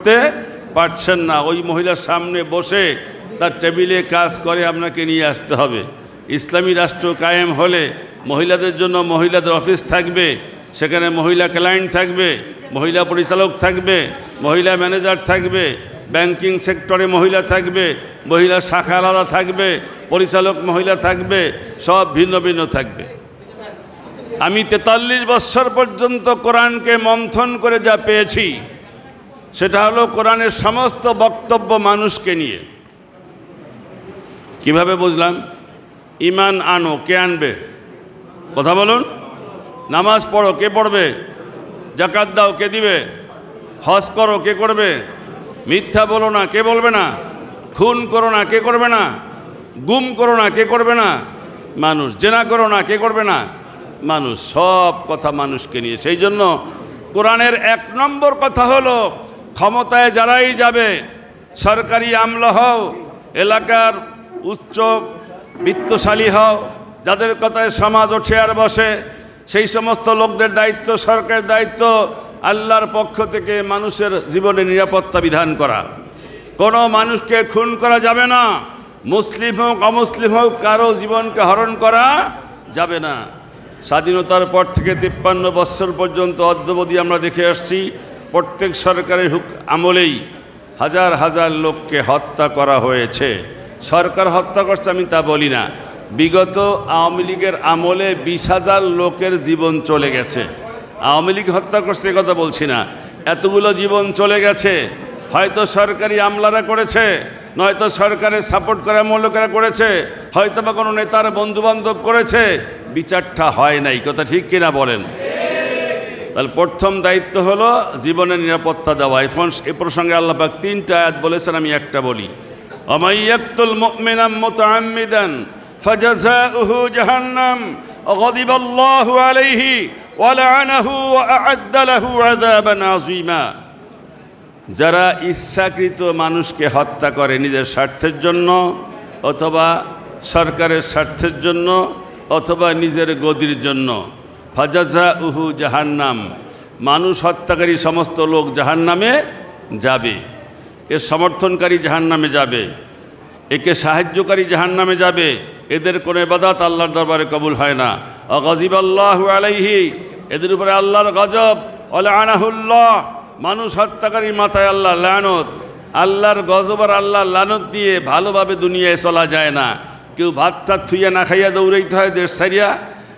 করতে পারছেন না। ওই মহিলার সামনে বসে তার টেবিলে কাজ করে আপনাকে নিয়ে আসতে হবে। ইসলামী রাষ্ট্র কায়েম হলে মহিলাদের জন্য মহিলাদের অফিস থাকবে, সেখানে মহিলা ক্লায়েন্ট থাকবে, মহিলা পরিচালক থাকবে, মহিলা ম্যানেজার থাকবে, ব্যাংকিং সেক্টরে মহিলা থাকবে, মহিলা শাখা আলাদা থাকবে, পরিচালক মহিলা থাকবে, সব ভিন্ন ভিন্ন থাকবে। আমি তেতাল্লিশ বৎসর পর্যন্ত কোরআনকে মন্থন করে যা পেয়েছি সেটা হলো কোরআনের সমস্ত বক্তব্য মানুষকে নিয়ে। কীভাবে বুঝলাম? ইমান আনো, কে আনবে? কথা বলুন। নামাজ পড়ো, কে পড়বে? জাকাত দাও, কে দিবে? হজ করো, কে করবে? মিথ্যা বলো না, কে বলবে না? খুন করো না, কে করবে না? গুম করো না, কে করবে না? মানুষ জেনা করো না, কে করবে না? মানুষ সব কথা মানুষকে নিয়ে। সেই জন্য কোরআনের এক নম্বর কথা হলো ক্ষমতায় যারাই যাবে, সরকারি আমলা হও, এলাকার উচ্চ বিত্তশালী হও, যাদের কথায় সমাজ ওঠে আর বসে, সেই সমস্ত লোকদের দায়িত্ব, সরকারের দায়িত্ব, আল্লাহর পক্ষ থেকে মানুষের জীবনে নিরাপত্তা বিধান করা। কোনো মানুষকে খুন করা যাবে না, মুসলিম হোক, অমুসলিম হোক, কারও জীবনকে হরণ করা যাবে না। স্বাধীনতার পর থেকে তিপ্পান্ন বৎসর পর্যন্ত অদ্যবধি আমরা দেখে আসছি প্রত্যেক সরকারের হুক আমলেই হাজার হাজার লোককে হত্যা করা হয়েছে। সরকার হত্যা করছে আমি তা বলি না। বিগত আওয়ামী লীগের আমলে বিশ হাজার লোকের জীবন চলে গেছে। আওয়ামী লীগ হত্যা করছে কথা বলছি না। এতগুলো জীবন চলে গেছে। হয়তো সরকারি আমলারা করেছে, নয়তো সরকারের সাপোর্ট করা লোকেরা করেছে হয়তো বা কোনো নেতার বন্ধুবান্ধব করেছে। বিচারটা হয় নাই, কথা ঠিক কিনা বলেন? তাহলে প্রথম দায়িত্ব হল জীবনের নিরাপত্তা দেওয়া। এখন এ প্রসঙ্গে আল্লাপাক তিনটা আয়াত বলেছেন, আমি একটা বলি। অমাইয়াক্তুল মুমিনাম মুতাআম্মিদান ফাজাযাউহু জাহান্নাম গাদিবাল্লাহু আলাইহি ওয়া লাআনাহু ওয়া আ'আদ্দা লাহু আযাবান আযীমা। যারা ইচ্ছাকৃত মানুষকে হত্যা করে নিজের স্বার্থের জন্য অথবা সরকারের স্বার্থের জন্য অথবা নিজের গদির জন্য ফাজাজা উহু জাহান্নাম। মানুষ হত্যাকারী সমস্ত লোক জাহান্নামে যাবে। এর সমর্থনকারী জাহান্নামে যাবে। একে সাহায্যকারী জাহান্নামে যাবে। এদের কোনো এবাদাত আল্লাহর দরবারে কবুল হয় না। অগজিব আল্লাহ আলাইহি, এদের উপরে আল্লাহর গজব। আনাহুল্লাহ মানুষ হত্যাকারী মাথায় আল্লাহ লানত। আল্লাহর গজব আর আল্লাহর লানত দিয়ে ভালোভাবে দুনিয়ায় চলা যায় না। কেউ ভাত টাত থুইয়া না খাইয়া দৌড়াইতে হয় দেশ সারিয়া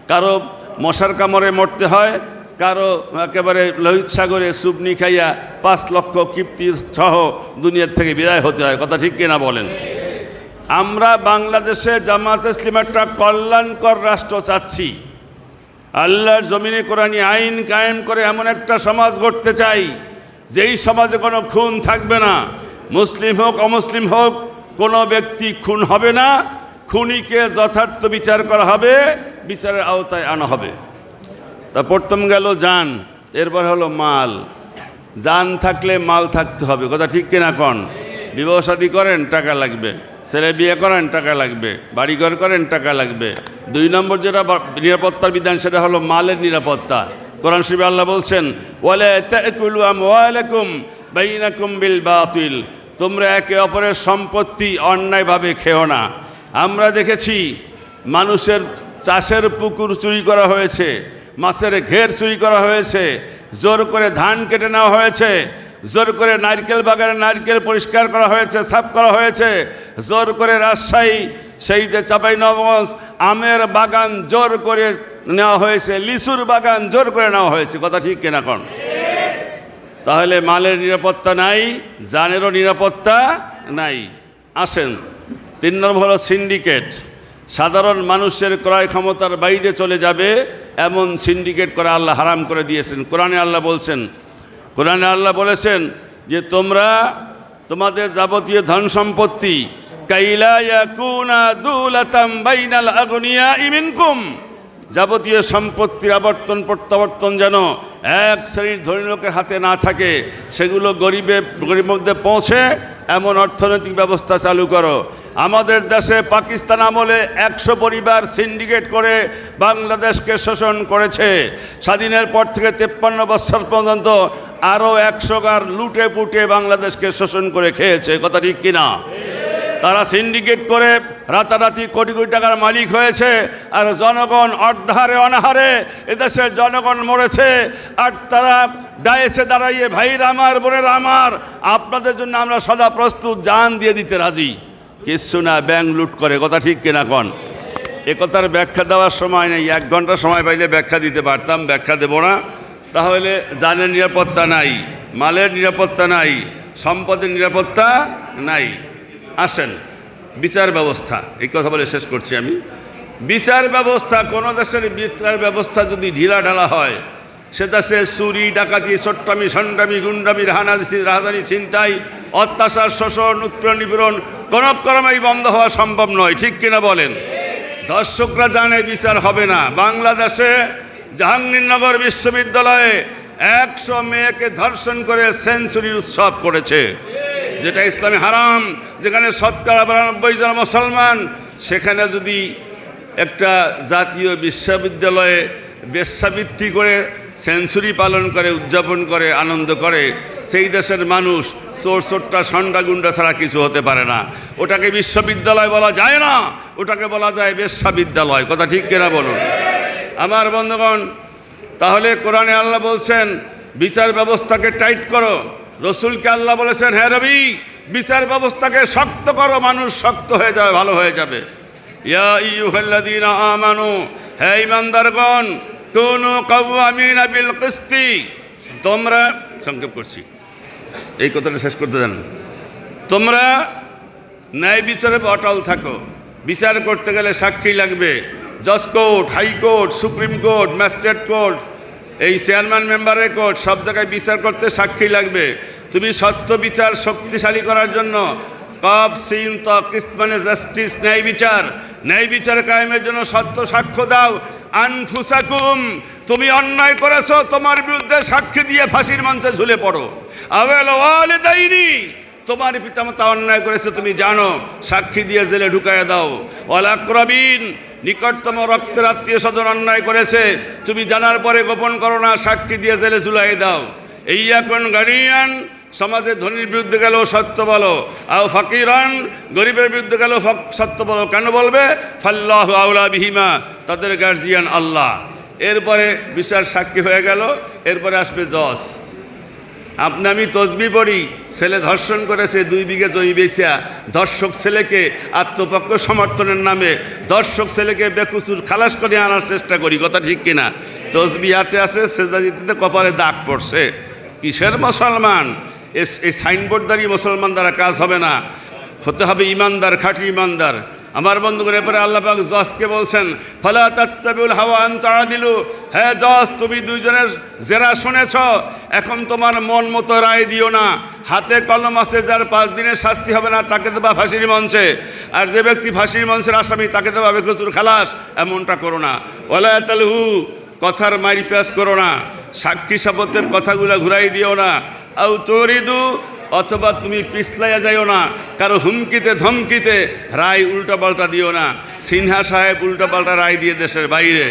কারও মশার কামড়ে মরতে হয়। কারও একেবারে লোহিত সাগরে সুবনি খাইয়া পাঁচ লক্ষ কীর্তি সহ দুনিয়ার থেকে বিদায় হতে হয়। কথা ঠিক কিনা বলেন? আমরা বাংলাদেশে জামাত ইসলিম একটা কল্যাণকর রাষ্ট্র চাচ্ছি। আল্লাহর জমিনে কোরআনী আইন কায়েম করে এমন একটা সমাজ গড়তে চাই, যেই সমাজে কোনো খুন থাকবে না। মুসলিম হোক, অমুসলিম হোক, কোনো ব্যক্তি খুন হবে না। খুনিকে যথার্থ বিচার করা হবে। বিচারের আওতায় আনা হবে। তা প্রথম গেল যান, এরপর হলো মাল। যান থাকলে মাল থাকতে হবে, কথা ঠিক কিনা কন? বিবাহ শাদী করেন, টাকা লাগবে। ছেলে বিয়ে করেন, টাকা লাগবে। বাড়িঘর করেন, টাকা লাগবে। দুই নম্বর যেটা নিরাপত্তার বিধান, সেটা হলো মালের নিরাপত্তা। কোরআন শিবে আল্লাহ বলছেন বিল বাতিল। তোমরা একে অপরের সম্পত্তি অন্যায়ভাবে খেও না। আমরা দেখেছি মানুষের চাষের পুকুর চুরি করা হয়েছে, মাছের ঘের চুরি করা হয়েছে, জোর করে ধান কেটে নেওয়া হয়েছে, জোর করে নারকেল বাগানে নারকেল পরিষ্কার করা হয়েছে, সাফ করা হয়েছে, জোর করে রাজশাহী, সেই যে চাপাই নবগঞ্জ, আমের বাগান জোর করে নেওয়া হয়েছে, লিচুর বাগান জোর করে নেওয়া হয়েছে, কথা ঠিক কিনা কোন তাহলে মালের নিরাপত্তা নাই, জানেরও নিরাপত্তা নাই। আসেন, তিন নম্বর হলো সিন্ডিকেট। সাধারণ মানুষের ক্রয় ক্ষমতার বাইরে চলে যাবে, এমন সিন্ডিকেট করে আল্লাহ হারাম করে দিয়েছেন। কোরআনে আল্লাহ বলছেন, কোরআনে আল্লাহ বলেছেন যে তোমরা তোমাদের যাবতীয় ধন সম্পত্তি যাবতীয় সম্পত্তির আবর্তন, প্রত্যাবর্তন যেন এক শ্রেণির ধনী লোকের হাতে না থাকে, সেগুলো গরিবে গরিব মধ্যে পৌঁছে এমন অর্থনৈতিক ব্যবস্থা চালু করো। আমাদের দেশে পাকিস্তান আমলে একশো পরিবার সিন্ডিকেট করে বাংলাদেশকে শোষণ করেছে। স্বাধীনের পর থেকে তেপ্পান্ন বছর পর্যন্ত আরও একশো গার লুটে পুটে বাংলাদেশকে শোষণ করে খেয়েছে, কথা ঠিক কিনা? তারা সিন্ডিকেট করে রাতারাতি কোটি কোটি টাকার মালিক হয়েছে আর জনগণ অর্ধারে অনাহারে এদেশের জনগণ মরেছে। আর তারা ডায়েসে দাঁড়াইয়ে, ভাইরা আমার, বোনেরা আমার, আপনাদের জন্য আমরা সদা প্রস্তুত, জান দিয়ে দিতে রাজি। কিচ্ছু না ব্যাংক লুট করে, কথা ঠিক কিনা কন? একথার ব্যাখ্যা দেওয়ার সময় নেই, এক ঘণ্টা সময় পাইলে ব্যাখ্যা দিতে পারতাম, ব্যাখ্যা দেবো না। তাহলে জানের নিরাপত্তা নাই, মালের নিরাপত্তা নাই, সম্পদের নিরাপত্তা নাই। আসেন, বিচার ব্যবস্থা, এই কথা বলে শেষ করছি আমি। বিচার ব্যবস্থা, কোনো দেশের বিচার ব্যবস্থা যদি ঢিলা ঢালা হয় সে দেশে চুরি, ডাকাতি চট্টামি সন্ডামি, গুন্ডামি রাহানাদি রাজধানী ছিনতাই, অত্যাচার, শোষণ, উৎপীড়ন, নিপীড়ন কোনো ক্রমেই বন্ধ হওয়া সম্ভব নয়, ঠিক কিনা বলেন? দর্শকরা জানে বিচার হবে না। বাংলাদেশে জাহাঙ্গীরনগর বিশ্ববিদ্যালয়ে একশো মেয়েকে ধর্ষণ করে সেঞ্চুরি উৎসব করেছে। যেটা ইসলামে হারাম, যেখানে শতকরা বিরানব্বই জন মুসলমান, সেখানে যদি একটা জাতীয় বিশ্ববিদ্যালয়ে বেশ্যাবৃত্তি করে সেঞ্চুরি পালন করে, উদযাপন করে, আনন্দ করে, সেই দেশের মানুষ চোর, চোরটা, সন্ডা, গুন্ডা ছাড়া কিছু হতে পারে না। ওটাকে বিশ্ববিদ্যালয় বলা যায় না। ওটাকে বলা যায় বেশ্যাবিদ্যালয়। কথা ঠিক কিনা বলুন? আমার বন্ধুগণ, তাহলে কোরআনে আল্লাহ বলছেন, বিচার ব্যবস্থাকে টাইট করো। রসুলকে আল্লাহ বলেছেন হ্যাঁ রবি বিচার ব্যবস্থাকে শক্ত করো, মানুষ শক্ত হয়ে যাবে, ভালো হয়ে যাবে। ইয়া ইয়ুহাল্লাযীনা আমানু, হে ইমানদারগণ কুনু কাওয়ামিনা বিল কিসতি। তোমরা, সংক্ষেপ করছি। এই কথাটা শেষ করতে দেন। তোমরা ন্যায় বিচারে অটল থাকো। বিচার করতে গেলে সাক্ষী লাগবে। জজ court high court supreme court, magistrate court, এই চেয়ারম্যান মেম্বারের কোর্ট, সব জায়গায় বিচার করতে সাক্ষী লাগবে। তুমি সত্য বিচার শক্তিশালী করার জন্য কব সিন তকিস মানে জাস্টিস, ন্যায় বিচার। ন্যায় বিচার কায়েমের জন্য সত্য সাক্ষ্য দাও। আনফুসাকুম, তুমি অন্যায় করেছ, তোমার বিরুদ্ধে সাক্ষী দিয়ে ফাঁসির মঞ্চে ঝুলে পড়ো। আবেল ওয়ালে দেয়নি তোমার পিতামাতা অন্যায় করেছে, তুমি জানো, সাক্ষী দিয়ে জেলে ঢুকাইয়া দাও। অলাক্রবিন নিকটতম রক্তের আত্মীয় স্বজন অন্যায় করেছে, তুমি জানার পরে গোপন করো না, সাক্ষী দিয়ে জেলে ঝুলাই দাও। এই এখন গার্ডিয়ান সমাজের ধনীর বিরুদ্ধে গেলেও সত্য বলো। আও ফাকিরান, গরিবের বিরুদ্ধে ফক- সত্য বলো। কেন বলবে? ফাল্লাহ আউলা বিহিমা, তাদের গার্জিয়ান আল্লাহ। এরপরে বিচার সাক্ষী হয়ে গেল, এরপরে আসবে জজ। আপনি আমি তসবি পড়ি, ছেলে ধর্ষণ করেছে, দুই বিঘে জমি বেচিয়া দর্শক ছেলেকে আত্মপক্ষ সমর্থনের নামে দর্শক ছেলেকে বেকুচুর খালাস করে আনার চেষ্টা করি, কথা ঠিক কিনা? তসবি হাতে আছে সেদাজিতে কপালে দাগ পড়ছে। কিসের মুসলমান? এই সাইনবোর্ডদারি মুসলমান দ্বারা কাজ হবে না। হতে হবে ইমানদার, খাঁটি ইমানদার। আমার বন্ধুগণ, এরপরে আল্লাহ পাক জজকে বলছেন, ফলা তাত্তাবিউল হাওয়া আন্তাড়া দিলু হ্যাঁ জজ, তুমি দুইজনের জেরা শুনেছ? এখন তোমার মন মতো রায় দিও না। হাতে কলম আছে, যার পাঁচ দিনের শাস্তি হবে না, তাকে দেবা ফাঁসির মঞ্চে। আর যে ব্যক্তি ফাঁসির মঞ্চের আসামি, তাকে দেবা বেকসুর খালাস। এমনটা করো না। ওলা তালহু, কথার মারি প্যাস করো না। সাক্ষী শপথের কথাগুলো ঘুরাই দিও না। আউ তরিদু, অথবা তুমি পিছলাইয়া যাইও না, কারও হুমকিতে, ধমকিতে রায় উল্টাপাল্টা দিও না। সিনহা সাহেব উল্টাপাল্টা রায় দিয়ে দেশের বাইরে।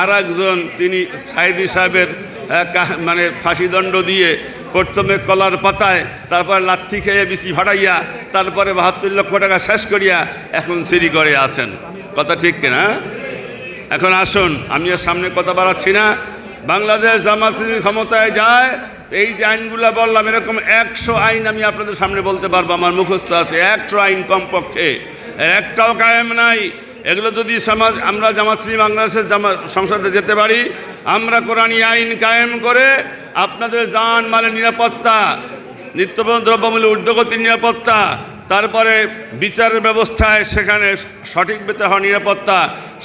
আর একজন তিনি সাইদি সাহেবের মানে ফাঁসিদণ্ড দিয়ে প্রথমে কলার পাতায়, তারপর লাথি খেয়ে বিসি ভাড়াইয়া তারপরে বাহাত্তর লক্ষ টাকা শেষ করিয়া এখন সিঁড়ি করে আছেন। কথা ঠিক কিনা? এখন আসুন আমি আর সামনে কথা বাড়াচ্ছি না। বাংলাদেশ জামাত ক্ষমতায় যায় এই যে আইনগুলো বললাম, এরকম একশো আইন আমি আপনাদের সামনে বলতে পারব, আমার মুখস্থ আছে। একশো আইন কমপক্ষে। একটাও কায়েম নাই। এগুলো যদি সমাজ, আমরা জামাত ইসলামী বাংলাদেশের জামা সংসদে যেতে পারি, আমরা কোরআনী আইন কায়েম করে আপনাদের যান, মালের নিরাপত্তা নিত্যপণ্য দ্রব্যমূল্য ঊর্ধ্বগতির নিরাপত্তা, তারপরে বিচারের ব্যবস্থায় সেখানে সঠিক বিচার হওয়া নিরাপত্তা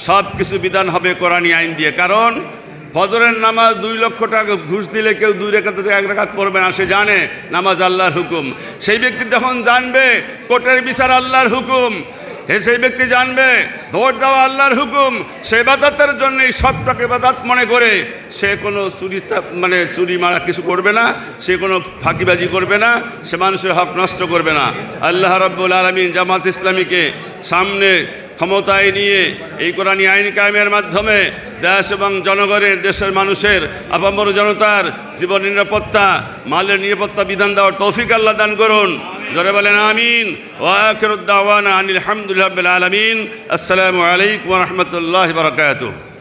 সব কিছু বিধান হবে কোরআনী আইন দিয়ে। কারণ ফজরের নামাজ দুই লক্ষ টাকা ঘুষ দিলে কেউ দুই রেখাত থেকে এক রেখাত পড়বে না, সে জানে নামাজ আল্লাহর হুকুম। সেই ব্যক্তি যখন জানবে কোর্টের বিচার আল্লাহর হুকুম, হে সেই ব্যক্তি জানবে ভোট দেওয়া আল্লাহর হুকুম, সে বাদাতের জন্যই সবটাকে বাদাত মনে করে, সে কোনো চুরি মানে চুরি মারা কিছু করবে না, সে কোনো ফাঁকিবাজি করবে না, সে মানুষের হক নষ্ট করবে না। আল্লাহ রব্বুল আলমিন জামাত ইসলামীকে সামনে ক্ষমতায় নিয়ে এই কোরআনী আইন কায়েমের মাধ্যমে দেশ এবং জনগণের, দেশের মানুষের, আপামর জনতার জীবন নিরাপত্তা, মালের নিরাপত্তা বিধান দেওয়ার তৌফিক আল্লাহ দান করুন। জোরে বলেন আমিন। ওয়াকিরুদ্দাওয়ানা আনিল হামদুলিল্লাহ আলমিন। আসসালামু আলাইকুম রহমতুল্লাহ বারকাতুহ।